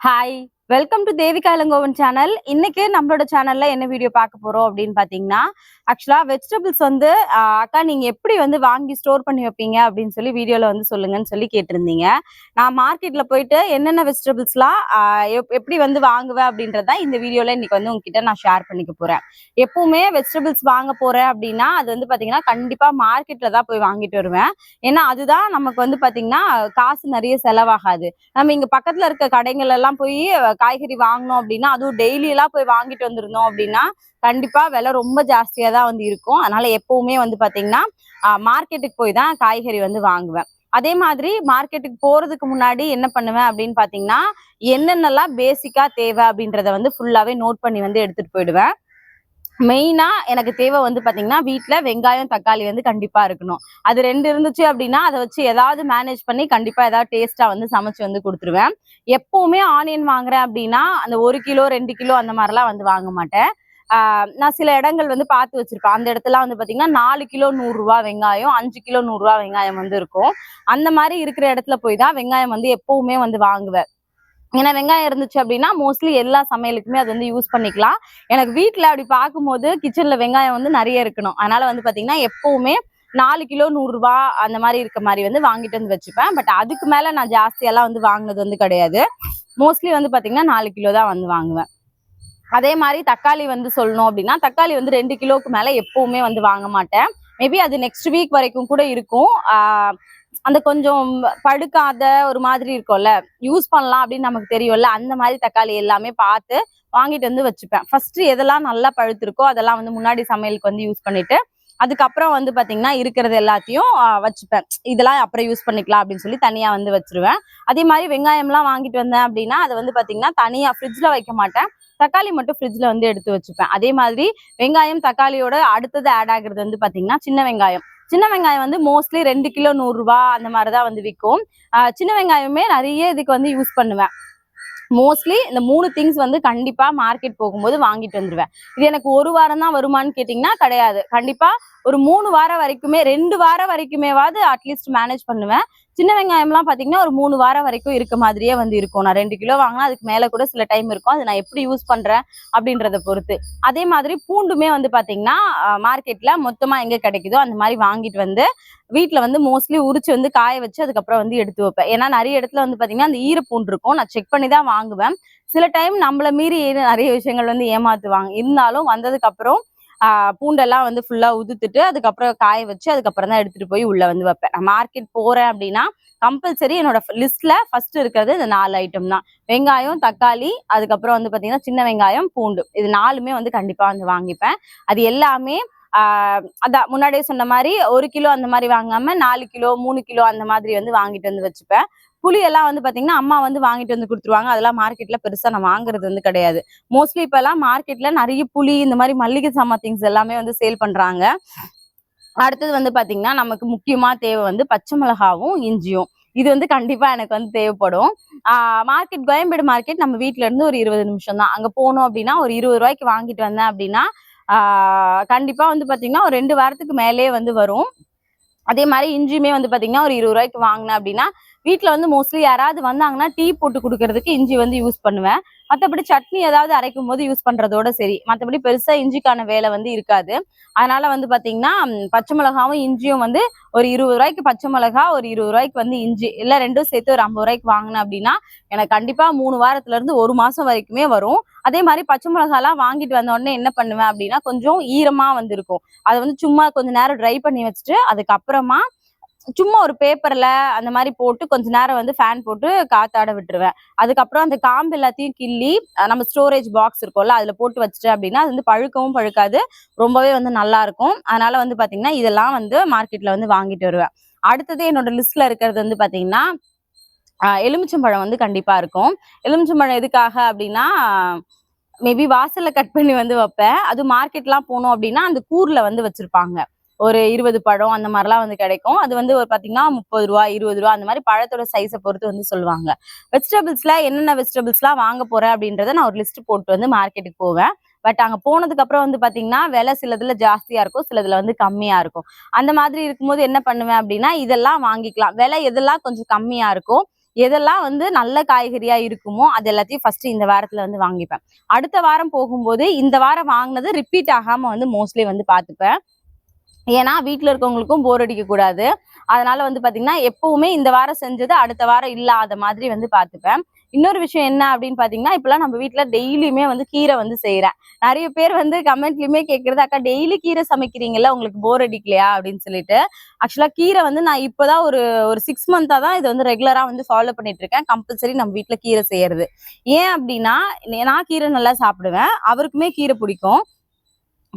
Hi welcome to Devika Ilangovan channel இன்னைக்கு நம்மளோட சேனல்ல என்ன வீடியோ பார்க்க போறோம் அப்படின்னு பாத்தீங்கன்னா ஆக்சுவலா வெஜிடபிள்ஸ் வந்து அக்கா நீங்க எப்படி வந்து வாங்கி ஸ்டோர் பண்ணி வைப்பீங்க அப்படின்னு சொல்லி வீடியோல வந்து சொல்லுங்கன்னு சொல்லி கேட்டிருந்தீங்க. நான் மார்க்கெட்ல போயிட்டு என்னென்ன வெஜிடபிள்ஸ்லாம் எப்படி வந்து வாங்குவேன் அப்படின்றத இந்த வீடியோல இன்னைக்கு வந்து உங்ககிட்ட நான் ஷேர் பண்ணிக்க போறேன். எப்பவுமே வெஜிடபிள்ஸ் வாங்க போறேன் அப்படின்னா அது வந்து பாத்தீங்கன்னா கண்டிப்பா மார்க்கெட்ல தான் போய் வாங்கிட்டு வருவேன். ஏன்னா அதுதான் நமக்கு வந்து பாத்தீங்கன்னா காசு நிறைய செலவாகாது. நம்ம இங்க பக்கத்துல இருக்க கடைகள் எல்லாம் போய் காய்கறி வாங்கினோம் அப்படின்னா அதுவும் டெய்லி எல்லாம் போய் வாங்கிட்டு வந்திருந்தோம் அப்படின்னா கண்டிப்பா விலை ரொம்ப ஜாஸ்தியா தான் வந்து இருக்கும். அதனால எப்பவுமே வந்து பாத்தீங்கன்னா மார்க்கெட்டுக்கு போய் தான் காய்கறி வந்து வாங்குவேன். அதே மாதிரி மார்க்கெட்டுக்கு போறதுக்கு முன்னாடி என்ன பண்ணுவேன் அப்படின்னு பாத்தீங்கன்னா என்னென்னலாம் பேசிக்கா தேவை அப்படின்றத வந்து ஃபுல்லாவே நோட் பண்ணி வந்து எடுத்துட்டு போயிடுவேன். மெயினா எனக்கு தேவை வந்து பாத்தீங்கன்னா வீட்டில் வெங்காயம் தக்காளி வந்து கண்டிப்பா இருக்கணும். அது ரெண்டு இருந்துச்சு அப்படின்னா அதை வச்சு ஏதாவது மேனேஜ் பண்ணி கண்டிப்பா ஏதாவது டேஸ்டா வந்து சமைச்சு வந்து கொடுத்துருவேன். எப்பவுமே ஆனியன் வாங்குறேன் அப்படின்னா அந்த ஒரு கிலோ ரெண்டு கிலோ அந்த மாதிரிலாம் வந்து வாங்க மாட்டேன். நான் சில இடங்கள் வந்து பார்த்து வச்சிருப்பேன். அந்த இடத்துல வந்து பாத்தீங்கன்னா நாலு கிலோ நூறு ரூபா வெங்காயம் அஞ்சு கிலோ நூறு ரூபா வெங்காயம் வந்து இருக்கும். அந்த மாதிரி இருக்கிற இடத்துல போய் தான் வெங்காயம் வந்து எப்பவுமே வந்து வாங்குவேன். ஏன்னா வெங்காயம் இருந்துச்சு அப்படின்னா மோஸ்ட்லி எல்லா சமையலுக்குமே அது வந்து யூஸ் பண்ணிக்கலாம். எனக்கு வீட்டில் அப்படி பார்க்கும்போது கிச்சனில் வெங்காயம் வந்து நிறைய இருக்கணும். அதனால வந்து பார்த்தீங்கன்னா எப்பவுமே நாலு கிலோ நூறுரூவா அந்த மாதிரி இருக்க மாதிரி வந்து வாங்கிட்டு வந்து வச்சுப்பேன். பட் அதுக்கு மேலே நான் ஜாஸ்தியெல்லாம் வந்து வாங்கினது வந்து கிடையாது. மோஸ்ட்லி வந்து பார்த்தீங்கன்னா நாலு கிலோ தான் வந்து வாங்குவேன். அதே மாதிரி தக்காளி வந்து சொல்லணும் அப்படின்னா தக்காளி வந்து ரெண்டு கிலோவுக்கு மேலே எப்பவுமே வந்து வாங்க மாட்டேன். மேபி அது நெக்ஸ்ட் வீக் வரைக்கும் கூட இருக்கும். அந்த கொஞ்சம் படுக்காத ஒரு மாதிரி இருக்கும்ல. யூஸ் பண்ணலாம் அப்படின்னு நமக்கு தெரியும்ல. அந்த மாதிரி தக்காளி எல்லாமே பார்த்து வாங்கிட்டு வந்து வச்சுப்பேன். ஃபர்ஸ்ட் எதெல்லாம் நல்லா பழுத்திருக்கோ அதெல்லாம் வந்து முன்னாடி சமையலுக்கு வந்து யூஸ் பண்ணிட்டு அதுக்கப்புறம் வந்து பாத்தீங்கன்னா இருக்கிறது எல்லாத்தையும் வச்சுப்பேன். இதெல்லாம் அப்புறம் யூஸ் பண்ணிக்கலாம் அப்படின்னு சொல்லி தனியா வந்து வச்சிருவேன். அதே மாதிரி வெங்காயம்லாம் வாங்கிட்டு வந்தேன் அப்படின்னா அதை வந்து பாத்தீங்கன்னா தனியா ஃப்ரிட்ஜ்ல வைக்க மாட்டேன். தக்காளி மட்டும் ஃப்ரிட்ஜ்ல வந்து எடுத்து வச்சுப்பேன். அதே மாதிரி வெங்காயம் தக்காளியோட அடுத்தது ஆட் ஆகுறது வந்து பாத்தீங்கன்னா சின்ன வெங்காயம். சின்ன வெங்காயம் வந்து மோஸ்ட்லி ரெண்டு கிலோ நூறுரூவா அந்த மாதிரி தான் வந்து விற்கும் சின்ன வெங்காயமே நிறைய இதுக்கு வந்து யூஸ் பண்ணுவேன். மோஸ்ட்லி இந்த மூணு திங்ஸ் வந்து கண்டிப்பா மார்க்கெட் போகும்போது வாங்கிட்டு வந்துருவேன். இது எனக்கு ஒரு வாரம் தான் வருமான்னு கேட்டிங்கன்னா கிடையாது. கண்டிப்பா ஒரு மூணு வாரம் வரைக்குமே ரெண்டு வாரம் வரைக்குமேவாது அட்லீஸ்ட் மேனேஜ் பண்ணுவேன். சின்ன வெங்காயம்லாம் பார்த்தீங்கன்னா ஒரு மூணு வாரம் வரைக்கும் இருக்க மாதிரியே வந்து இருக்கும். நான் ரெண்டு கிலோ வாங்கினா அதுக்கு மேலே கூட சில டைம் இருக்கும். அது நான் எப்படி யூஸ் பண்ணுறேன் அப்படின்றத பொறுத்து. அதே மாதிரி பூண்டுமே வந்து பார்த்தீங்கன்னா மார்க்கெட்டில் மொத்தமாக எங்கே கிடைக்குதோ அந்த மாதிரி வாங்கிட்டு வந்து வீட்டில் வந்து மோஸ்ட்லி உரிச்சு வந்து காய வச்சு அதுக்கப்புறம் வந்து எடுத்து வைப்பேன். ஏன்னா நிறைய இடத்துல வந்து பார்த்தீங்கன்னா அந்த ஈரப்பூண்டு இருக்கும். நான் செக் பண்ணி தான் வாங்குவேன். சில டைம் நம்மளை மீறி நிறைய விஷயங்கள் வந்து ஏமாத்துவாங்க. இருந்தாலும் வந்ததுக்கப்புறம் பூண்டெல்லாம் வந்து ஃபுல்லா உதுத்துட்டு அதுக்கப்புறம் காய வச்சு அதுக்கப்புறம் தான் எடுத்துட்டு போய் உள்ள வந்து வைப்பேன். நான் மார்க்கெட் போறேன் அப்படின்னா கம்பல்சரி என்னோட லிஸ்ட்ல ஃபர்ஸ்ட் இருக்கிறது இந்த நாலு ஐட்டம் தான். வெங்காயம் தக்காளி அதுக்கப்புறம் வந்து பாத்தீங்கன்னா சின்ன வெங்காயம் பூண்டு. இது நாலுமே வந்து கண்டிப்பா வந்து வாங்கிப்பேன். அது எல்லாமே ஆஹ் அதான் முன்னாடியே சொன்ன மாதிரி ஒரு கிலோ அந்த மாதிரி வாங்காம நாலு கிலோ மூணு கிலோ அந்த மாதிரி வந்து வாங்கிட்டு வந்து வச்சுப்பேன். புளி எல்லாம் வந்து பாத்தீங்கன்னா அம்மா வந்து வாங்கிட்டு வந்து கொடுத்துருவாங்க. அதெல்லாம் மார்க்கெட்ல பெருசா நான் வாங்குறது வந்து கிடையாது. மோஸ்ட்லி இப்ப எல்லாம் மார்க்கெட்ல நிறைய புளி இந்த மாதிரி மல்லிகை சாமா திங்ஸ் எல்லாமே வந்து சேல் பண்றாங்க. அடுத்தது வந்து பாத்தீங்கன்னா நமக்கு முக்கியமா தேவை வந்து பச்சை மிளகாவும் இஞ்சியும். இது வந்து கண்டிப்பா எனக்கு வந்து தேவைப்படும். மார்க்கெட் கோயம்பேடு மார்க்கெட் நம்ம வீட்ல இருந்து ஒரு இருபது நிமிஷம் தான். அங்க போனோம் அப்படின்னா ஒரு இருபது ரூபாய்க்கு வாங்கிட்டு வந்தேன் அப்படின்னா கண்டிப்பா வந்து பாத்தீங்கன்னா ஒரு ரெண்டு வாரத்துக்கு மேலேயே வந்து வரும். அதே மாதிரி இஞ்சியுமே வந்து பாத்தீங்கன்னா ஒரு இருபது ரூபாய்க்கு வாங்கினேன் அப்படின்னா வீட்டில் வந்து மோஸ்ட்லி யாராவது வந்தாங்கன்னா டீ போட்டு கொடுக்கறதுக்கு இஞ்சி வந்து யூஸ் பண்ணுவேன். மற்றபடி சட்னி ஏதாவது அரைக்கும் போது யூஸ் பண்ணுறதோட சரி. மற்றபடி பெருசாக இஞ்சிக்கான வேலை வந்து இருக்காது. அதனால வந்து பார்த்தீங்கன்னா பச்சை மிளகாவும் இஞ்சியும் வந்து ஒரு இருபது ரூபாய்க்கு பச்சை மிளகா ஒரு இருபது ரூபாய்க்கு வந்து இஞ்சி. இல்லை ரெண்டும் சேர்த்து ஒரு ஐம்பது ரூபாய்க்கு வாங்கினேன் அப்படின்னா எனக்கு கண்டிப்பாக மூணு வாரத்துலேருந்து ஒரு மாதம் வரைக்குமே வரும். அதே மாதிரி பச்சை மிளகாலாம் வாங்கிட்டு வந்த உடனே என்ன பண்ணுவேன் அப்படின்னா கொஞ்சம் ஈரமாக வந்து இருக்கும் அதை வந்து சும்மா கொஞ்ச நேரம் ட்ரை பண்ணி வச்சுட்டு அதுக்கப்புறமா சும்மா ஒரு பேப்பர்ல அந்த மாதிரி போட்டு கொஞ்ச நேரம் வந்து ஃபேன் போட்டு காத்தாட விட்டுருவேன். அதுக்கப்புறம் அந்த காம்பு எல்லாத்தையும் கிள்ளி நம்ம ஸ்டோரேஜ் பாக்ஸ் இருக்கும்ல அதுல போட்டு வச்சுட்டேன் அப்படின்னா அது வந்து பழுக்கவும் பழுக்காது. ரொம்பவே வந்து நல்லா இருக்கும். அதனால வந்து பாத்தீங்கன்னா இதெல்லாம் வந்து மார்க்கெட்ல வந்து வாங்கிட்டு வருவேன். அடுத்தது என்னோட லிஸ்ட்ல இருக்கிறது வந்து பாத்தீங்கன்னா எலுமிச்சம்பழம் வந்து கண்டிப்பா இருக்கும். எலுமிச்சம்பழம் எதுக்காக அப்படின்னா மேபி வாசல்ல கட் பண்ணி வந்து வைப்பேன். அது மார்க்கெட்லாம் போனோம் அப்படின்னா அந்த கூர்ல வந்து வச்சிருப்பாங்க. ஒரு இருபது பழம் அந்த மாதிரிலாம் வந்து கிடைக்கும். அது வந்து ஒரு பார்த்தீங்கன்னா முப்பது ரூபா இருபது ரூபா அந்த மாதிரி பழத்தோட சைஸை பொறுத்து வந்து சொல்லுவாங்க. வெஜிடபிள்ஸ்ல என்னென்ன வெஜிடபிள்ஸ்லாம் வாங்க போறேன் அப்படின்றத நான் ஒரு லிஸ்ட் போட்டு வந்து மார்க்கெட்டுக்கு போவேன். பட் அங்கே போனதுக்கு அப்புறம் வந்து பார்த்தீங்கன்னா விலை சிலதுல ஜாஸ்தியா இருக்கும் சிலதுல வந்து கம்மியா இருக்கும். அந்த மாதிரி இருக்கும்போது என்ன பண்ணுவேன் அப்படின்னா இதெல்லாம் வாங்கிக்கலாம். விலை எதெல்லாம் கொஞ்சம் கம்மியா இருக்கும் எதெல்லாம் வந்து நல்ல காய்கறியா இருக்குமோ அது எல்லாத்தையும் ஃபர்ஸ்ட் இந்த வாரத்துல வந்து வாங்கிப்பேன். அடுத்த வாரம் போகும்போது இந்த வாரம் வாங்கினது ரிப்பீட் ஆகாம வந்து மோஸ்ட்லி வந்து பார்த்துப்பேன் ஏன்னா வீட்டில் இருக்கவங்களுக்கும் போர் அடிக்கக்கூடாது. அதனால வந்து பார்த்தீங்கன்னா எப்பவுமே இந்த வாரம் செஞ்சது அடுத்த வாரம் இல்லாத மாதிரி வந்து பார்த்துப்பேன் இன்னொரு விஷயம் என்ன அப்படின்னு பார்த்தீங்கன்னா இப்போலாம் நம்ம வீட்டில் டெய்லியுமே வந்து கீரை வந்து செய்கிறேன் நிறைய பேர் வந்து கமெண்ட்லையுமே கேட்குறது அக்கா டெய்லி கீரை சமைக்கிறீங்கல்ல உங்களுக்கு போர் அடிக்கலையா? அப்படின்னு சொல்லிட்டு. ஆக்சுவலாக கீரை வந்து நான் இப்போதான் ஒரு ஒரு சிக்ஸ் மந்தாக தான் இதை வந்து ரெகுலராக வந்து ஃபாலோ பண்ணிட்டு இருக்கேன். கம்பல்சரி நம்ம வீட்டில் கீரை செய்யறது. ஏன் அப்படின்னா நான் கீரை நல்லா சாப்பிடுவேன். அவருக்குமே கீரை பிடிக்கும்.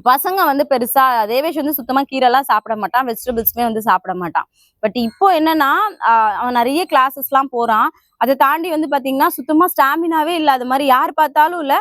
பசங்க வந்து பெருசா தேவேஷ் வந்து சுத்தமா கீரைலாம் சாப்பிட மாட்டான். வெஜிடபிள்ஸுமே வந்து சாப்பிட மாட்டான். பட் இப்போ என்னன்னா அவன் நிறைய கிளாஸஸ் எல்லாம் போறான். அதை தாண்டி வந்து பாத்தீங்கன்னா சுத்தமா ஸ்டாமினாவே இல்லாத மாதிரி யார் பார்த்தாலும் இல்ல.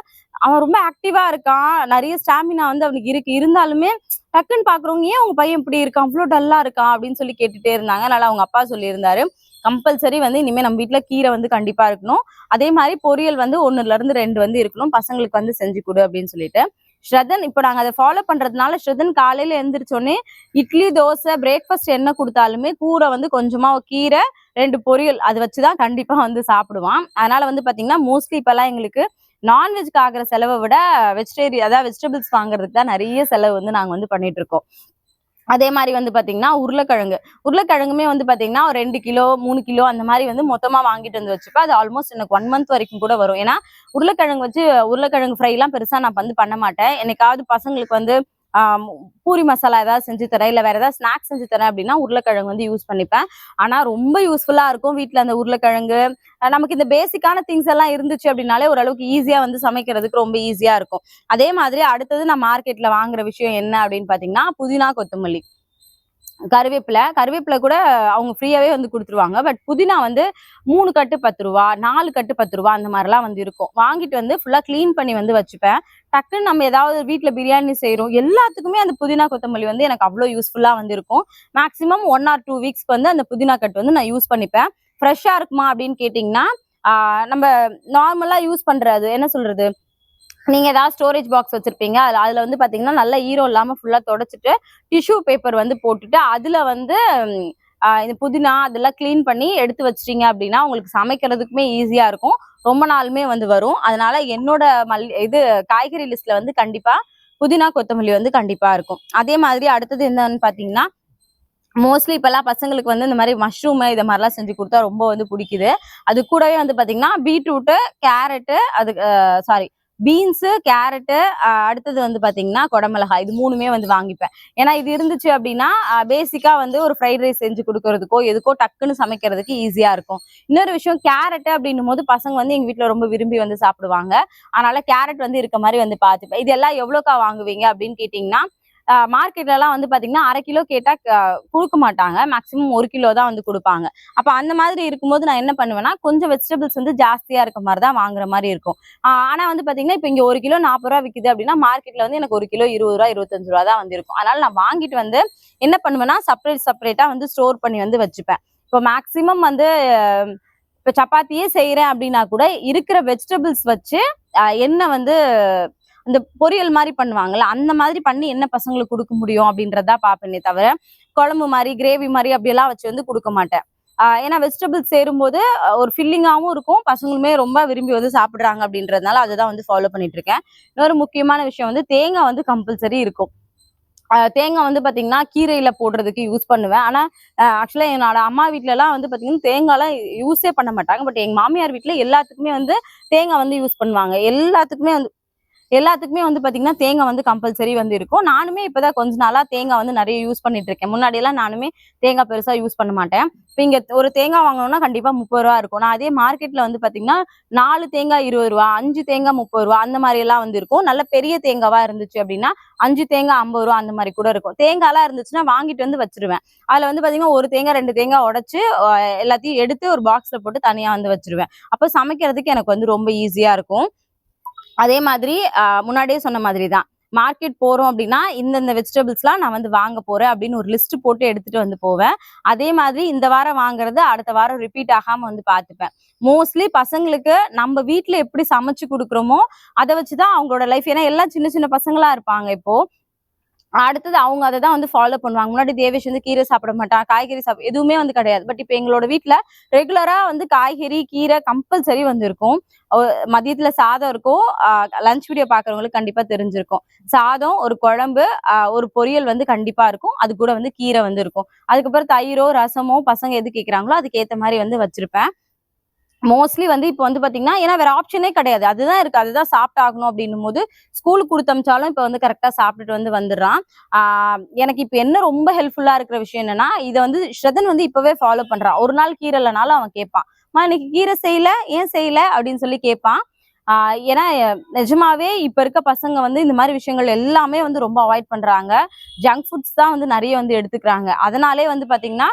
அவன் ரொம்ப ஆக்டிவா இருக்கான். நிறைய ஸ்டாமினா வந்து அவனுக்கு இருக்கு. இருந்தாலுமே டக்குன்னு பாக்குறவங்க ஏன் உங்க பையன் இப்படி இருக்கான்? அவ்வளோ டல்லா இருக்கான்? அப்படின்னு சொல்லி கேட்டுட்டே இருந்தாங்க. அதனால அவங்க அப்பா சொல்லியிருந்தாரு கம்பல்சரி வந்து இனிமே நம்ம வீட்டில் கீரை வந்து கண்டிப்பா இருக்கணும். அதே மாதிரி பொரியல் வந்து ஒண்ணுல இருந்து ரெண்டு வந்து இருக்கணும். பசங்களுக்கு வந்து செஞ்சு கொடு. அப்படின்னு சொல்லிட்டு. ஸ்ரதன் இப்போ நாங்கள் அதை ஃபாலோ பண்றதுனால ஸ்ரதன் காலையில எழுந்திரிச்சோடனே இட்லி தோசை பிரேக்ஃபாஸ்ட் என்ன கொடுத்தாலுமே கூரை வந்து கொஞ்சமா கீரை ரெண்டு பொரியல் அது வச்சுதான் கண்டிப்பாக வந்து சாப்பிடுவான். அதனால வந்து பாத்தீங்கன்னா மோஸ்ட்லி இப்போல்லாம் எங்களுக்கு நான்வெஜ்க்கு ஆகிற செலவை விட வெஜிடேரியன் அதாவது வெஜிடபிள்ஸ் வாங்குறதுக்கு தான் நிறைய செலவு வந்து நாங்கள் வந்து பண்ணிட்டு இருக்கோம். அதே மாதிரி வந்து பார்த்தீங்கன்னா உருளைக்கிழங்கு. உருளைக்கிழங்குமே வந்து பார்த்தீங்கன்னா ஒரு ரெண்டு கிலோ மூணு கிலோ அந்த மாதிரி வந்து மொத்தமாக வாங்கிட்டு வந்து வச்சுப்பேன். அது ஆல்மோஸ்ட் எனக்கு ஒன் மந்த் வரைக்கும் கூட வரும். ஏன்னா உருளைக்கிழங்கு வச்சு உருளைக்கிழங்கு ஃப்ரை எல்லாம் நான் வந்து பண்ண மாட்டேன். என்னைக்காவது பசங்களுக்கு வந்து பூரி மசாலா ஏதாவது செஞ்சு தரேன் இல்லை வேற ஏதாவது ஸ்நாக்ஸ் செஞ்சு தரேன் அப்படின்னா உருளைக்கிழங்கு வந்து யூஸ் பண்ணிப்பேன். ஆனா ரொம்ப யூஸ்ஃபுல்லா இருக்கும் வீட்ல அந்த உருளைக்கிழங்கு. அஹ் நமக்கு இந்த பேசிக்கான திங்ஸ் எல்லாம் இருந்துச்சு அப்படின்னாலே ஓரளவுக்கு ஈஸியா வந்து சமைக்கிறதுக்கு ரொம்ப ஈஸியா இருக்கும். அதே மாதிரி அடுத்தது நான் மார்க்கெட்ல வாங்குற விஷயம் என்ன அப்படின்னு பாத்தீங்கன்னா புதினா கொத்தமல்லி. கருவேப்பிலை. கருவேப்பிலை கூட அவங்க ஃப்ரீயாகவே வந்து கொடுத்துருவாங்க. பட் புதினா வந்து மூணு கட்டு பத்து ரூபா நாலு கட்டு பத்து ரூபா அந்த மாதிரிலாம் வந்து இருக்கும். வாங்கிட்டு வந்து ஃபுல்லாக க்ளீன் பண்ணி வந்து வச்சுப்பேன். டக்குன்னு நம்ம ஏதாவது வீட்டில் பிரியாணி செய்கிறோம் எல்லாத்துக்குமே அந்த புதினா கொத்தமல்லி வந்து எனக்கு அவ்வளோ யூஸ்ஃபுல்லாக வந்து இருக்கும். மேக்ஸிமம் ஒன் ஆர் டூ வீக்ஸ்க்கு வந்து அந்த புதினா கட்டு வந்து நான் யூஸ் பண்ணிப்பேன். ஃப்ரெஷ்ஷாக இருக்குமா அப்படின்னு கேட்டிங்கன்னா நம்ம நார்மலாக யூஸ் பண்ணுறது என்ன சொல்கிறது நீங்க ஏதாவது ஸ்டோரேஜ் பாக்ஸ் வச்சிருப்பீங்க. அதுல அதுல வந்து பாத்தீங்கன்னா நல்ல ஈரோ இல்லாம ஃபுல்லா தொடச்சிட்டு டிஷ்யூ பேப்பர் வந்து போட்டுட்டு அதுல வந்து இந்த புதினா அதெல்லாம் க்ளீன் பண்ணி எடுத்து வச்சிட்டீங்க அப்படின்னா உங்களுக்கு சமைக்கிறதுக்குமே ஈஸியா இருக்கும். ரொம்ப நாளுமே வந்து வரும். அதனால என்னோட மல் இது காய்கறி லிஸ்ட்ல வந்து கண்டிப்பா புதினா கொத்தமல்லி வந்து கண்டிப்பா இருக்கும். அதே மாதிரி அடுத்தது என்னன்னு பாத்தீங்கன்னா மோஸ்ட்லி இப்பெல்லாம் பசங்களுக்கு வந்து இந்த மாதிரி மஷ்ரூம் இதை மாதிரிலாம் செஞ்சு கொடுத்தா ரொம்ப வந்து பிடிக்குது. அது கூடவே வந்து பார்த்தீங்கன்னா பீட்ரூட்டு கேரட்டு அது சாரி பீன்ஸு கேரட்டு அடுத்தது வந்து பார்த்தீங்கன்னா குடமிளகாய் இது மூணுமே வந்து வாங்கிப்பேன். ஏன்னா இது இருந்துச்சு அப்படின்னா பேசிக்காக வந்து ஒரு ஃப்ரைட் ரைஸ் செஞ்சு கொடுக்கறதுக்கோ எதுக்கோ டக்குன்னு சமைக்கிறதுக்கு ஈஸியாக இருக்கும். இன்னொரு விஷயம் கேரட்டு அப்படின்னும் போது பசங்க வந்து எங்கள் வீட்டில் ரொம்ப விரும்பி வந்து சாப்பிடுவாங்க. அதனால கேரட் வந்து இருக்க மாதிரி வந்து பார்த்துப்பேன் இது எல்லாம் எவ்வளோக்கா வாங்குவீங்க அப்படின்னு கேட்டிங்கன்னா மார்க்கெட்லலாம் வந்து பார்த்தீங்கன்னா அரை கிலோ கேட்டால் கொடுக்க மாட்டாங்க. மேக்ஸிமம் ஒரு கிலோ தான் வந்து கொடுப்பாங்க. அப்போ அந்த மாதிரி இருக்கும்போது நான் என்ன பண்ணுவேன்னா கொஞ்சம் வெஜிடபிள்ஸ் வந்து ஜாஸ்தியாக இருக்க மாதிரி தான் வாங்குற மாதிரி இருக்கும். ஆனால் வந்து பார்த்தீங்கன்னா இப்போ இங்கே ஒரு கிலோ நாற்பது ரூபா விற்கிது அப்படின்னா மார்க்கெட்டில் வந்து எனக்கு ஒரு கிலோ இருபது ரூபா இருபத்தஞ்சு ரூபா தான் வந்து இருக்கும். நான் வாங்கிட்டு வந்து என்ன பண்ணுவேன்னா செப்பரேட் செப்பரேட்டாக வந்து ஸ்டோர் பண்ணி வந்து வச்சுப்பேன். இப்போ மேக்ஸிமம் வந்து இப்போ சப்பாத்தியே செய்கிறேன் அப்படின்னா கூட இருக்கிற வெஜிடபிள்ஸ் வச்சு என்ன வந்து இந்த பொரியல் மாதிரி பண்ணுவாங்கல்ல அந்த மாதிரி பண்ணி என்ன பசங்களுக்கு கொடுக்க முடியும் அப்படின்றதா பார்ப்பேனே தவிர குழம்பு மாதிரி கிரேவி மாதிரி அப்படியெல்லாம் வச்சு வந்து கொடுக்க மாட்டேன். ஏன்னா வெஜிடபிள்ஸ் சேரும்போது ஒரு ஃபில்லிங்காகவும் இருக்கும். பசங்களுமே ரொம்ப விரும்பி வந்து சாப்பிட்றாங்க அப்படின்றதுனால அதை தான் வந்து ஃபாலோ பண்ணிட்டு இருக்கேன். இன்னொரு முக்கியமான விஷயம் வந்து தேங்காய் வந்து கம்பல்சரி இருக்கும். தேங்காய் வந்து பார்த்தீங்கன்னா கீரையில் போடுறதுக்கு யூஸ் பண்ணுவேன். ஆனால் ஆக்சுவலாக என்னோட அம்மா வீட்டிலலாம் வந்து பார்த்தீங்கன்னா தேங்காய்லாம் யூஸே பண்ண மாட்டாங்க. பட் எங்கள் மாமியார் வீட்டில் எல்லாத்துக்குமே வந்து தேங்காய் வந்து யூஸ் பண்ணுவாங்க. எல்லாத்துக்குமே வந்து எல்லாத்துக்குமே வந்து பார்த்தீங்கன்னா தேங்காய் வந்து கம்பல்சரி வந்து இருக்கும். நானுமே இப்போதான் கொஞ்ச நாளாக தேங்காய் வந்து நிறைய யூஸ் பண்ணிட்டு இருக்கேன். முன்னாடியெல்லாம் நானுமே தேங்காய் பெருசாக யூஸ் பண்ண மாட்டேன். இப்போ இங்கே ஒரு தேங்காய் வாங்கணும்னா கண்டிப்பாக முப்பது ரூபா இருக்கும். நான் அதே மார்க்கெட்டில் வந்து பார்த்தீங்கன்னா நாலு தேங்காய் இருபது ரூபா அஞ்சு தேங்காய் முப்பது ரூபா அந்த மாதிரி எல்லாம் வந்து இருக்கும். நல்ல பெரிய தேங்காவாக இருந்துச்சு அப்படின்னா அஞ்சு தேங்காய் ஐம்பது ரூபா அந்த மாதிரி கூட இருக்கும். தேங்காய்லாம் இருந்துச்சுன்னா வாங்கிட்டு வந்து வச்சிருவேன். அதில் வந்து பார்த்தீங்கன்னா ஒரு தேங்காய் ரெண்டு தேங்காய் உடச்சி எல்லாத்தையும் எடுத்து ஒரு பாக்ஸில் போட்டு தனியாக வந்து வச்சிருவேன். அப்போ சமைக்கிறதுக்கு எனக்கு வந்து ரொம்ப ஈஸியாக இருக்கும். அதே மாதிரி முன்னாடியே சொன்ன மாதிரி தான் மார்க்கெட் போறோம் அப்படின்னா இந்தந்த வெஜிடபிள்ஸ்லாம் நான் வந்து வாங்க போறேன் அப்படின்னு ஒரு லிஸ்ட் போட்டு எடுத்துட்டு வந்து போவேன். அதே மாதிரி இந்த வாரம் வாங்குறது அடுத்த வாரம் ரிப்பீட் ஆகாம வந்து பார்த்துப்பேன். மோஸ்ட்லி பசங்களுக்கு நம்ம வீட்டில் எப்படி சமைச்சு கொடுக்குறோமோ அதை வச்சுதான் அவங்களோட லைஃப் ஏன்னா எல்லாம் சின்ன சின்ன பசங்களா இருப்பாங்க இப்போ. அடுத்தது அவங்க அதை தான் வந்து ஃபாலோ பண்ணுவாங்க. முன்னாடி தேவேஷ் வந்து கீரை சாப்பிட மாட்டான் காய்கறி சாப்பிட எதுவுமே வந்து கிடையாது. பட் இப்போ எங்களோட வீட்டில் ரெகுலராக வந்து காய்கறி கீரை கம்பல்சரி வந்து இருக்கும் சாதம் இருக்கும். லஞ்ச் வீடியோ பார்க்குறவங்களுக்கு கண்டிப்பாக தெரிஞ்சிருக்கும். சாதம் ஒரு குழம்பு ஒரு பொரியல் வந்து கண்டிப்பாக இருக்கும். அது கூட வந்து கீரை வந்து இருக்கும். அதுக்கப்புறம் தயிரோ ரசமோ பசங்க எது கேட்குறாங்களோ அதுக்கேற்ற மாதிரி வந்து வச்சுருப்பேன். மோஸ்ட்லி வந்து இப்போ வந்து பார்த்தீங்கன்னா ஏன்னா வேற ஆப்ஷனே கிடையாது. அதுதான் இருக்கு. அதுதான் சாப்பிட்டாகணும் அப்படின்னும் போது ஸ்கூலுக்கு கொடுத்தமிச்சாலும் இப்போ வந்து கரெக்டாக சாப்பிட்டுட்டு வந்து வந்துடுறான். எனக்கு இப்போ என்ன ரொம்ப ஹெல்ப்ஃபுல்லாக இருக்கிற விஷயம் என்னன்னா இதை வந்து ஸ்ரதன் வந்து இப்போவே ஃபாலோ பண்ணுறான் ஒரு நாள் கீரை இல்லைனாலும் அவன் கேட்பான். மா இன்னைக்கு கீரை செய்யல? ஏன் செய்யல? அப்படின்னு சொல்லி கேட்பான். ஏன்னா நிஜமாவே இப்ப இருக்க பசங்க வந்து இந்த மாதிரி விஷயங்கள் எல்லாமே வந்து ரொம்ப அவாய்ட் பண்றாங்க. ஜங்க் ஃபுட்ஸ் தான் வந்து நிறைய வந்து எடுத்துக்கிறாங்க. அதனாலே வந்து பாத்தீங்கன்னா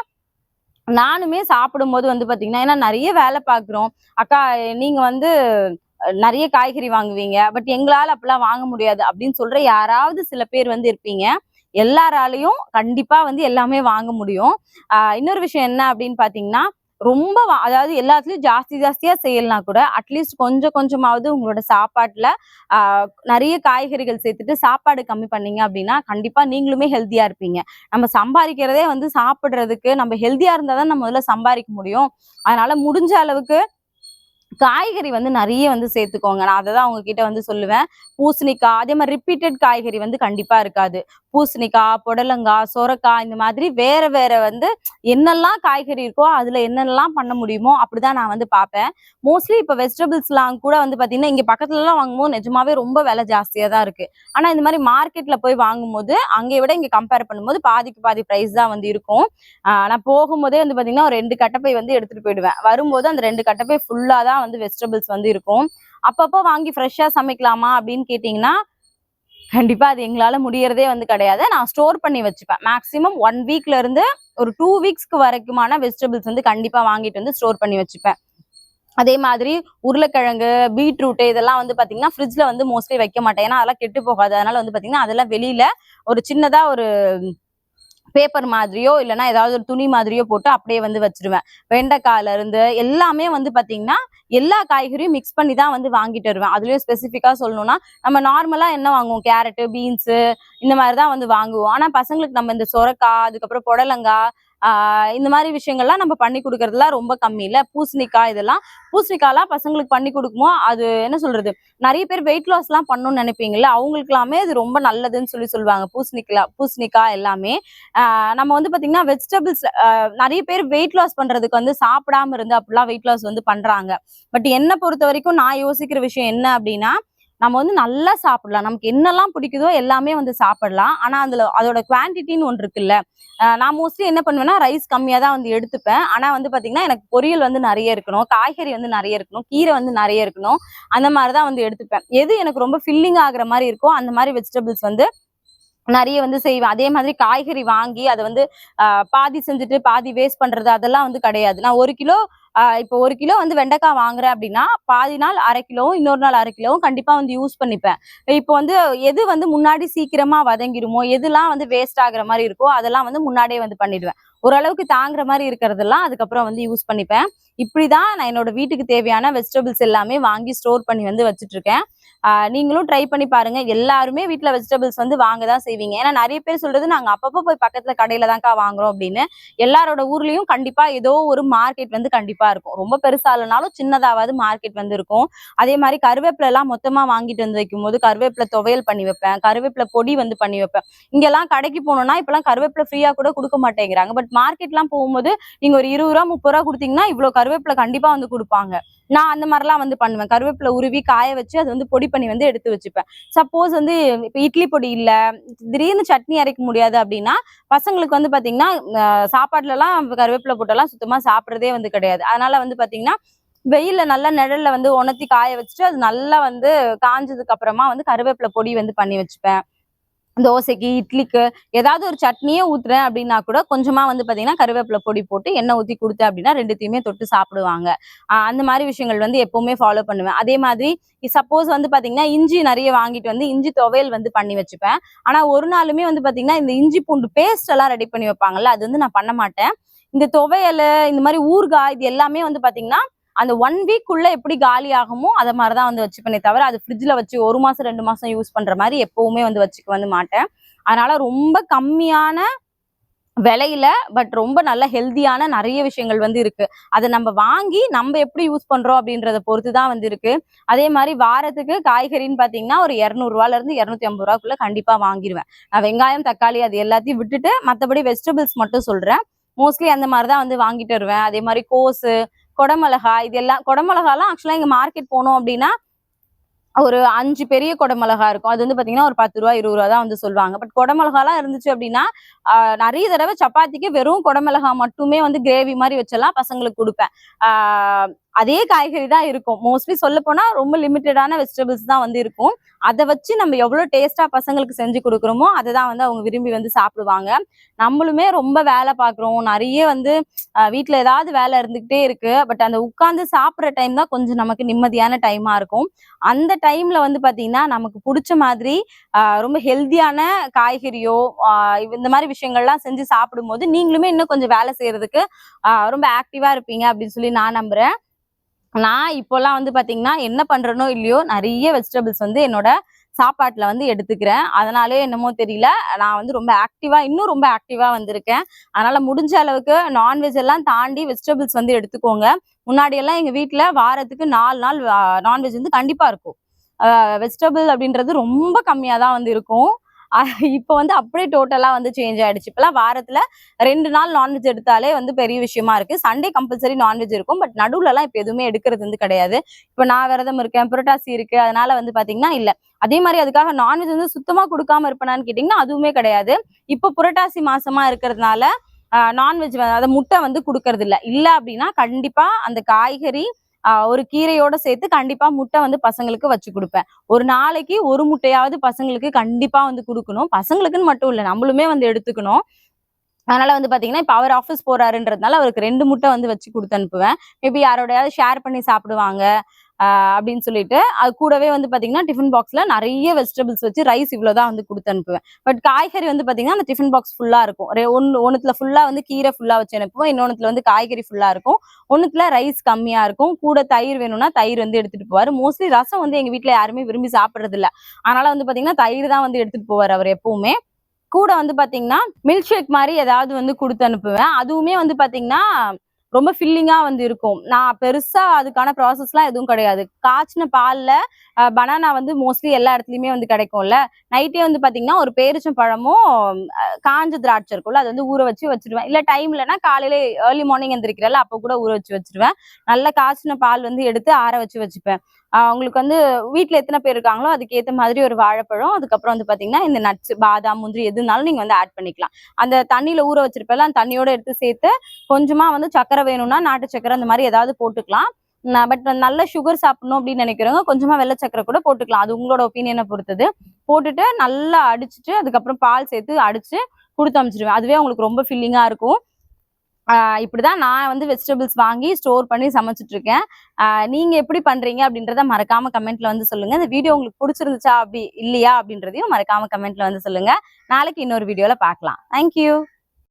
நானுமே சாப்பிடும்போது வந்து பார்த்தீங்கன்னா ஏன்னா நிறைய வேலை பார்க்குறோம் அக்கா நீங்கள் வந்து நிறைய காய்கறி வாங்குவீங்க பட் எங்களால் அப்படிலாம் வாங்க முடியாது அப்படின்னு சொல்கிற யாராவது சில பேர் வந்து இருப்பீங்க. எல்லாராலையும் கண்டிப்பாக வந்து எல்லாமே வாங்க முடியும். இன்னொரு விஷயம் என்ன அப்படின்னு பார்த்தீங்கன்னா ரொம்ப அதாவது எல்லாத்துலயும் ஜாஸ்தி ஜாஸ்தியா செய்யலாம் கூட அட்லீஸ்ட் கொஞ்சம் கொஞ்சமாவது உங்களோட சாப்பாட்டுல நிறைய காய்கறிகள் சேர்த்துட்டு சாப்பாடு கம்மி பண்ணீங்க அப்படின்னா கண்டிப்பா நீங்களுமே ஹெல்த்தியா இருப்பீங்க. நம்ம சம்பாதிக்கிறதே வந்து சாப்பிடுறதுக்கு நம்ம ஹெல்த்தியா இருந்தாதான் நம்ம முதல்ல சம்பாதிக்க முடியும். அதனால முடிஞ்ச அளவுக்கு காய்கறி வந்து நிறைய வந்து சேர்த்துக்கோங்க. நான் அதை தான் உங்ககிட்ட வந்து சொல்லுவேன். பூசணிக்காய் அதே மாதிரி ரிப்பீட்டட் காய்கறி வந்து கண்டிப்பாக இருக்காது. பூசணிக்காய் புடலங்காய் சொரக்காய் இந்த மாதிரி வேற வேற வந்து என்னெல்லாம் காய்கறி இருக்கோ அதில் என்னென்னலாம் பண்ண முடியுமோ அப்படிதான் நான் வந்து பார்ப்பேன். மோஸ்ட்லி இப்போ வெஜிடபிள்ஸ்லாம் கூட வந்து பார்த்தீங்கன்னா இங்கே பக்கத்துலலாம் வாங்கும்போது நிஜமாவே ரொம்ப விலை ஜாஸ்தியாக தான் இருக்குது ஆனால் இந்த மாதிரி மார்க்கெட்டில் போய் வாங்கும்போது அங்கே விட இங்கே கம்பேர் பண்ணும்போது பாதிக்கு பாதி ப்ரைஸ் தான் வந்து இருக்கும். நான் போகும்போதே வந்து பார்த்தீங்கன்னா ஒரு ரெண்டு கட்டப்பை வந்து எடுத்துகிட்டு போயிடுவேன். வரும்போது அந்த ரெண்டு கட்டப்பை ஃபுல்லாக தான் வந்து வெஜிடபிள்ஸ் வந்து இருக்கும். அப்பப்போ வாங்கி ஃப்ரெஷ்ஷாக சமைக்கலாமா அப்படின்னு கேட்டிங்கன்னா கண்டிப்பாக அது எங்களால் முடியறதே வந்து கிடையாது. நான் ஸ்டோர் பண்ணி வச்சுப்பேன். மேக்ஸிமம் ஒன் வீக்லேருந்து ஒரு டூ வீக்ஸ்க்கு வரைக்குமான வெஜிடபிள்ஸ் வந்து கண்டிப்பாக வாங்கிட்டு வந்து ஸ்டோர் பண்ணி வச்சுப்பேன். அதே மாதிரி உருளைக்கிழங்கு பீட்ரூட் இதெல்லாம் வந்து பார்த்தீங்கன்னா ஃப்ரிட்ஜில் வந்து மோஸ்ட்லி வைக்க மாட்டேன். ஏன்னா அதெல்லாம் கெட்டு போகாது. அதனால வந்து பார்த்தீங்கன்னா அதெல்லாம் வெளியில் ஒரு சின்னதாக ஒரு பேப்பர் மாதிரியோ இல்லைனா ஏதாவது ஒரு துணி மாதிரியோ போட்டு அப்படியே வந்து வச்சிருவேன். வெண்டைக்காயில இருந்து எல்லாமே வந்து பாத்தீங்கன்னா எல்லா காய்கறியும் மிக்ஸ் பண்ணி தான் வந்து வாங்கிட்டு வருவேன். அதுலயும் ஸ்பெசிஃபிக்கா சொல்லணும்னா நம்ம நார்மலா என்ன வாங்குவோம்? கேரட்டு பீன்ஸு இந்த மாதிரி தான் வந்து வாங்குவோம். ஆனா பசங்களுக்கு நம்ம இந்த சொரக்காய் அதுக்கப்புறம் புடலங்காய் இந்த மாதிரி விஷயங்கள்லாம் நம்ம பண்ணி கொடுக்கறதுலாம் ரொம்ப கம்மி இல்லை. பூசணிக்காய் இதெல்லாம் பூசணிக்காய்லாம் பசங்களுக்கு பண்ணி கொடுக்குமோ அது என்ன சொல்றது? நிறைய பேர் வெயிட் லாஸ் எல்லாம் பண்ணணும்னு நினைப்பீங்கல்ல அவங்களுக்குலாமே இது ரொம்ப நல்லதுன்னு சொல்லி சொல்லுவாங்க. பூசணிக்காய் பூசணிக்காய் எல்லாமே. நம்ம வந்து பாத்தீங்கன்னா வெஜிடபிள்ஸ் நிறைய பேர் வெயிட் லாஸ் பண்றதுக்கு வந்து சாப்பிடாம இருந்து அப்படிலாம் வெயிட் லாஸ் வந்து பண்றாங்க. பட் என்ன பொறுத்த வரைக்கும் நான் யோசிக்கிற விஷயம் என்ன அப்படின்னா நம்ம வந்து நல்லா சாப்பிடலாம். நமக்கு என்னெல்லாம் பிடிக்குதோ எல்லாமே வந்து சாப்பிடலாம். ஆனால் அதில் அதோட குவான்டிட்டின்னு ஒன்று இருக்குல்ல நான் மோஸ்ட்லி என்ன பண்ணுவேன்னா ரைஸ் கம்மியாக தான் வந்து எடுத்துப்பேன். ஆனால் வந்து பாத்தீங்கன்னா எனக்கு பொரியல் வந்து நிறைய இருக்கணும் காய்கறி வந்து நிறைய இருக்கணும் கீரை வந்து நிறைய இருக்கணும் அந்த மாதிரி தான் வந்து எடுத்துப்பேன். எது எனக்கு ரொம்ப ஃபில்லிங் ஆகிற மாதிரி இருக்கோ அந்த மாதிரி வெஜிடபிள்ஸ் வந்து நிறைய வந்து செய்வேன். அதே மாதிரி காய்கறி வாங்கி அதை வந்து பாதி செஞ்சுட்டு பாதி வேஸ்ட் பண்றது அதெல்லாம் வந்து கிடையாது. நான் ஒரு கிலோ இப்போ ஒரு கிலோ வந்து வெண்டைக்காய் வாங்குறேன் அப்படின்னா பாதி நாள் அரை கிலோவும் இன்னொரு நாள் அரை கிலோவும் கண்டிப்பா வந்து யூஸ் பண்ணிப்பேன். இப்போ வந்து எது வந்து முன்னாடி சீக்கிரமா வதங்கிடுமோ எதுலாம் வந்து வேஸ்ட் ஆகுற மாதிரி இருக்கோ அதெல்லாம் வந்து முன்னாடியே வந்து பண்ணிடுவேன். ஓரளவுக்கு தாங்குற மாதிரி இருக்கிறதெல்லாம் அதுக்கப்புறம் வந்து யூஸ் பண்ணிப்பேன். இப்படிதான் நான் என்னோட வீட்டுக்கு தேவையான வெஜிடபிள்ஸ் எல்லாமே வாங்கி ஸ்டோர் பண்ணி வந்து வச்சுட்டு இருக்கேன் நீங்களும் ட்ரை பண்ணி பாருங்க. எல்லாருமே வீட்டில் வெஜிடபிள்ஸ் வந்து வாங்க தான் செய்வீங்க. ஏன்னா நிறைய பேர் சொல்றது நாங்க அப்பப்போ போய் பக்கத்துல கடையில தான்க்கா வாங்குறோம் அப்படின்னு. எல்லாரோட ஊர்லயும் கண்டிப்பா ஏதோ ஒரு மார்க்கெட் வந்து கண்டிப்பா இருக்கும். ரொம்ப பெருசா இல்லைனாலும் சின்னதாவது மார்க்கெட் வந்து இருக்கும். அதே மாதிரி கருவேப்பிலை எல்லாம் மொத்தமா வாங்கிட்டு வந்து வைக்கும் போது கருவேப்பிலை துவையல் பண்ணி வைப்பேன். கருவேப்பிலை பொடி வந்து பண்ணி வைப்பேன். இங்கெல்லாம் கடைக்கு போனோம்னா இப்பெல்லாம் கருவேப்பிலை ஃப்ரீயா கூட கொடுக்க மாட்டேங்கிறாங்க. பட் மார்க்கெட்லாம் போகும்போது நீங்க ஒரு இருபது ரூபா முப்பது ரூபா கொடுத்தீங்கன்னா இவ்வளவு கருவேப்பிலை கண்டிப்பா வந்து கொடுப்பாங்க. நான் அந்த மாதிரிலாம் வந்து பண்ணுவேன். கருவேப்பிலை உருவி காய வச்சு அது வந்து பொடி பண்ணி வந்து எடுத்து வச்சுப்பேன். சப்போஸ் வந்து இப்போ இட்லி பொடி இல்லை திடீர்னு சட்னி அரைக்க முடியாது அப்படின்னா பசங்களுக்கு வந்து பார்த்தீங்கன்னா சாப்பாடுலலாம் கருவேப்பிலை போட்டெல்லாம் சுத்தமாக சாப்பிட்றதே வந்து கிடையாது. அதனால வந்து பார்த்தீங்கன்னா வெயில்ல நல்லா நிழல்ல வந்து உணர்த்தி காய வச்சுட்டு அது நல்லா வந்து காஞ்சதுக்கு அப்புறமா வந்து கருவேப்பிலை பொடி வந்து பண்ணி வச்சுப்பேன். தோசைக்கு இட்லிக்கு ஏதாவது ஒரு சட்னியே ஊத்துறேன் அப்படின்னா கூட கொஞ்சமா வந்து பாத்தீங்கன்னா கருவேப்பிலை பொடி போட்டு எண்ணெய் ஊத்தி கொடுத்தேன் அப்படின்னா ரெண்டுத்தையுமே தொட்டு சாப்பிடுவாங்க. அந்த மாதிரி விஷயங்கள் வந்து எப்பவுமே ஃபாலோ பண்ணுவேன். அதே மாதிரி சப்போஸ் வந்து பாத்தீங்கன்னா இஞ்சி நிறைய வாங்கிட்டு வந்து இஞ்சி துவையல் வந்து பண்ணி வச்சுப்பேன். ஆனா ஒரு நாளுமே வந்து பாத்தீங்கன்னா இந்த இஞ்சி பூண்டு பேஸ்ட் எல்லாம் ரெடி பண்ணி வைப்பாங்கல்ல அது வந்து நான் பண்ண மாட்டேன். இந்த துவையல் இந்த மாதிரி ஊறுகாய் இது எல்லாமே வந்து பாத்தீங்கன்னா அந்த ஒன் வீக்குள்ள எப்படி காலி ஆகுமோ அதை மாதிரிதான் வந்து வச்சுப்பேனே தவிர அது ஃப்ரிட்ஜில் வச்சு ஒரு மாசம் ரெண்டு மாசம் யூஸ் பண்ற மாதிரி எப்பவுமே வந்து வச்சுக்க வந்து மாட்டேன். அதனால ரொம்ப கம்மியான விலையில பட் ரொம்ப நல்ல ஹெல்தியான நிறைய விஷயங்கள் வந்து இருக்கு. அதை நம்ம வாங்கி நம்ம எப்படி யூஸ் பண்றோம் அப்படின்றத பொறுத்து தான் வந்து இருக்கு. அதே மாதிரி வாரத்துக்கு காய்கறின்னு பாத்தீங்கன்னா ஒரு இரநூறுவால இருந்து இரநூத்தி ஐம்பது ரூபாக்குள்ள கண்டிப்பா வாங்கிடுவேன் நான் வெங்காயம் தக்காளி அது எல்லாத்தையும் விட்டுட்டு மற்றபடி வெஜிடபிள்ஸ் மட்டும் சொல்றேன். மோஸ்ட்லி அந்த மாதிரி தான் வந்து வாங்கிட்டு வருவேன். அதே மாதிரி கோஸு குடமிளகா இது எல்லாம் குடமிளகாலாம் ஆக்சுவலாக இங்கே மார்க்கெட் போனோம் அப்படின்னா ஒரு அஞ்சு பெரிய குடமிளகா இருக்கும். அது வந்து பாத்தீங்கன்னா ஒரு பத்து ரூபா இருபது ரூபா தான் வந்து சொல்லுவாங்க. பட் குடமிளகாலாம் இருந்துச்சு அப்படின்னா நிறைய தடவை சப்பாத்திக்கு வெறும் குடமிளகா மட்டுமே வந்து கிரேவி மாதிரி வச்செல்லாம் பசங்களுக்கு கொடுப்பேன். அதே காய்கறி தான் இருக்கும். மோஸ்ட்லி சொல்ல போனா ரொம்ப லிமிட்டடான வெஜிடபிள்ஸ் தான் வந்து இருக்கும். அதை வச்சு நம்ம எவ்வளோ டேஸ்டா பசங்களுக்கு செஞ்சு கொடுக்குறோமோ அதை தான் வந்து அவங்க விரும்பி வந்து சாப்பிடுவாங்க. நம்மளுமே ரொம்ப வேலை பார்க்குறோம். நிறைய வந்து வீட்டில் ஏதாவது வேலை இருந்துகிட்டே இருக்கு. பட் அந்த உட்காந்து சாப்பிட்ற டைம் தான் கொஞ்சம் நமக்கு நிம்மதியான டைமா இருக்கும். அந்த டைம்ல வந்து பாத்தீங்கன்னா நமக்கு பிடிச்ச மாதிரி ரொம்ப ஹெல்தியான காய்கறியோ இந்த மாதிரி விஷயங்கள்லாம் செஞ்சு சாப்பிடும்போது நீங்களுமே இன்னும் கொஞ்சம் வேலை செய்யறதுக்கு ரொம்ப ஆக்டிவா இருப்பீங்க அப்படின்னு சொல்லி நான் நம்புறேன். நான் இப்போல்லாம் வந்து பார்த்தீங்கன்னா என்ன பண்ணுறனோ இல்லையோ நிறைய வெஜிடபிள்ஸ் வந்து என்னோட சாப்பாட்டில் வந்து எடுத்துக்கிறேன். அதனாலே என்னமோ தெரியல. நான் வந்து ரொம்ப ஆக்டிவாக இன்னும் ரொம்ப ஆக்டிவாக வந்திருக்கேன். அதனால் முடிஞ்ச அளவுக்கு நான்வெஜ் எல்லாம் தாண்டி வெஜிடபிள்ஸ் வந்து எடுத்துக்கோங்க. முன்னாடியெல்லாம் எங்கள் வீட்டில் வாரத்துக்கு நாலு நாள் நான்வெஜ் வந்து கண்டிப்பாக இருக்கும். வெஜிடபிள் அப்படின்றது ரொம்ப கம்மியாக தான் வந்து இருக்கும். இப்போ வந்து அப்படியே டோட்டலாக வந்து சேஞ்ச் ஆயிடுச்சு. இப்போலாம் வாரத்தில் ரெண்டு நாள் நான்வெஜ் எடுத்தாலே வந்து பெரிய விஷயமா இருக்கு. சண்டே கம்பல்சரி நான்வெஜ் இருக்கும். பட் நடுவுலலாம் இப்போ எதுவுமே எடுக்கிறது வந்து கிடையாது. இப்போ நான் விரதம் இருக்கேன் புரட்டாசி இருக்கு. அதனால வந்து பார்த்தீங்கன்னா இல்லை. அதே மாதிரி அதுக்காக நான்வெஜ் வந்து சுத்தமாக கொடுக்காம இருப்பேனான்னு கேட்டிங்கன்னா அதுவுமே கிடையாது. இப்போ புரட்டாசி மாசமா இருக்கிறதுனால நான்வெஜ் அதாவது முட்டை வந்து கொடுக்கறது இல்லை இல்லை அப்படின்னா கண்டிப்பாக அந்த காய்கறி ஒரு கீரையோட சேர்த்து கண்டிப்பா முட்டை வந்து பசங்களுக்கு வச்சு கொடுப்பேன். ஒரு நாளைக்கு ஒரு முட்டையாவது பசங்களுக்கு கண்டிப்பா வந்து கொடுக்கணும். பசங்களுக்குன்னு மட்டும் இல்லை நம்மளுமே வந்து எடுத்துக்கணும். அதனால வந்து பாத்தீங்கன்னா இப்ப அவர் ஆஃபீஸ் போறாருன்றதுனால அவருக்கு ரெண்டு முட்டை வந்து வச்சு கொடுத்து அனுப்புவேன். மேபி யாரோடையாவது ஷேர் பண்ணி சாப்பிடுவாங்க. அப்படின்னு சொல்லிட்டு அது கூடவே வந்து பார்த்தீங்கன்னா டிஃபன் பாக்ஸ்ல நிறைய வெஜிடபிள்ஸ் வச்சு ரைஸ் இவ்வளவுதான் வந்து கொடுத்து அனுப்புவேன். பட் காய்கறி வந்து பார்த்தீங்கன்னா அந்த டிஃபன் பாக்ஸ் ஃபுல்லாக இருக்கும். ரெ- ஒன்னு ஃபுல்லாக வந்து கீரை ஃபுல்லாக வச்சு அனுப்புவேன். இன்னொன்னுத்துல வந்து காய்கறி ஃபுல்லாக இருக்கும். ஒன்றுத்தில் ரைஸ் கம்மியாக இருக்கும். கூட தயிர் வேணும்னா தயிர் வந்து எடுத்துட்டு போவார். மோஸ்ட்லி ரசம் வந்து எங்கள் வீட்டில் யாருமே விரும்பி சாப்பிட்றதில்ல. அதனால் அதனால வந்து பார்த்தீங்கன்னா தயிர் தான் வந்து எடுத்துகிட்டு போவார் அவர் எப்பவுமே. கூட வந்து பார்த்தீங்கன்னா மில்க் ஷேக் மாதிரி ஏதாவது வந்து கொடுத்து அனுப்புவேன். அதுவுமே வந்து பார்த்தீங்கன்னா ரொம்ப ஃபில்லிங்காக வந்து இருக்கும். நான் பெருசாக அதுக்கான ப்ராசஸ்லாம் எதுவும் கிடையாது. காய்ச்சின பாலில் பனானா வந்து மோஸ்ட்லி எல்லா இடத்துலையுமே வந்து கிடைக்கும்ல. நைட்டே வந்து பார்த்தீங்கன்னா ஒரு பேரிச்சம் பழமும் காஞ்ச திராட்சை இருக்கும்ல அது வந்து ஊற வச்சு வச்சிருவேன். இல்லை டைம் இல்லைன்னா காலையில ஏர்லி மார்னிங் எந்திரிக்கிறல அப்போ கூட ஊற வச்சு வச்சிருவேன். நல்லா காய்ச்சின பால் வந்து எடுத்து ஆற வச்சு வச்சுப்பேன். உங்களுக்கு வந்து வீட்டில் எத்தனை பேர் இருக்காங்களோ அதுக்கு ஏற்ற மாதிரி ஒரு வாழைப்பழம் அதுக்கப்புறம் வந்து பார்த்தீங்கன்னா இந்த நட்ஸ் பாதாம் முந்திரி எதுனாலும் நீங்கள் வந்து ஆட் பண்ணிக்கலாம். அந்த தண்ணியில் ஊற வச்சிருப்பல அந்த தண்ணியோட எடுத்து சேர்த்து கொஞ்சமாக வந்து சக்கரை வேணும்னா நாட்டு சக்கரை அந்த மாதிரி ஏதாவது போட்டுக்கலாம். பட் நல்ல சுகர் சாப்பிடணும் அப்படின்னு நினைக்கிறவங்க கொஞ்சமா வெள்ளை சக்கரை கூட போட்டுக்கலாம். அது உங்களோட ஒப்பீனியனை பொறுத்தது. போட்டுட்டு நல்லா அடிச்சுட்டு அதுக்கப்புறம் பால் சேர்த்து அடிச்சு கொடுத்து அமிச்சிடுவேன். அதுவே உங்களுக்கு ரொம்ப ஃபில்லிங்காக இருக்கும். இப்படிதான் நான் வந்து வெஜிடபிள்ஸ் வாங்கி ஸ்டோர் பண்ணி சமைச்சிட்டு இருக்கேன் நீங்க எப்படி பண்றீங்க அப்படின்றத மறக்காம கமெண்ட்ல வந்து சொல்லுங்க. இந்த வீடியோ உங்களுக்கு பிடிச்சிருந்துச்சா அப்படி இல்லையா அப்படின்றதையும் மறக்காம கமெண்ட்ல வந்து சொல்லுங்க. நாளைக்கு இன்னொரு வீடியோல பார்க்கலாம். தேங்க்யூ